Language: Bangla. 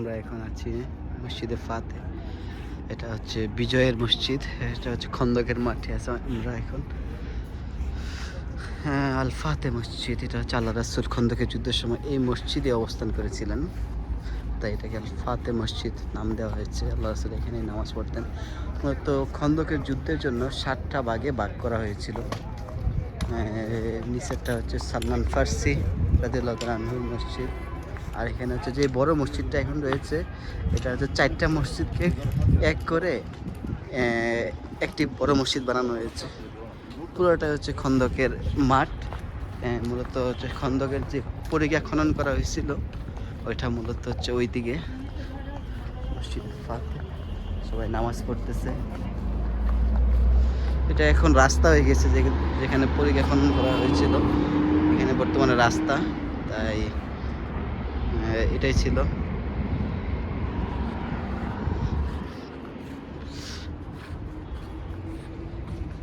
আমরা এখন আছি মসজিদে ফাতে। এটা হচ্ছে বিজয়ের মসজিদ, এটা হচ্ছে খন্দকের মাঠে আছে আমরা এখন। হ্যাঁ আল ফাতে মসজিদ, এটা হচ্ছে আল্লাহ রাসুল খন্দকের যুদ্ধের সময় এই মসজিদে অবস্থান করেছিলেন। তাই এটাকে আল ফাতে মসজিদ নাম দেওয়া হয়েছে, আল্লাহ রাসুল এখানে নামাজ পড়তেন। তো খন্দকের যুদ্ধের জন্য ষাটটা ভাগে ভাগ করা হয়েছিল। নিচেরটা হচ্ছে সালমান ফার্সি রাদিউল্লাহ আনহুর মসজিদ। আর এখানে হচ্ছে যে বড় মসজিদটা এখন রয়েছে, এটা হচ্ছে চারটা মসজিদকে এক করে একটি বড় মসজিদ বানানো হয়েছে। পুরোটা হচ্ছে খন্দকের মাঠ মূলত হচ্ছে খন্দকের যে পরিজ্ঞা খনন করা হয়েছিল, ওইটা মূলত হচ্ছে ওই দিকে মসজিদ ফাতে সবাই নামাজ পড়তেছে। এটা এখন রাস্তা হয়ে গেছে, যেখানে পরিজ্ঞা খনন করা হয়েছিল, এখানে বর্তমানে রাস্তা, তাই এটাই ছিল।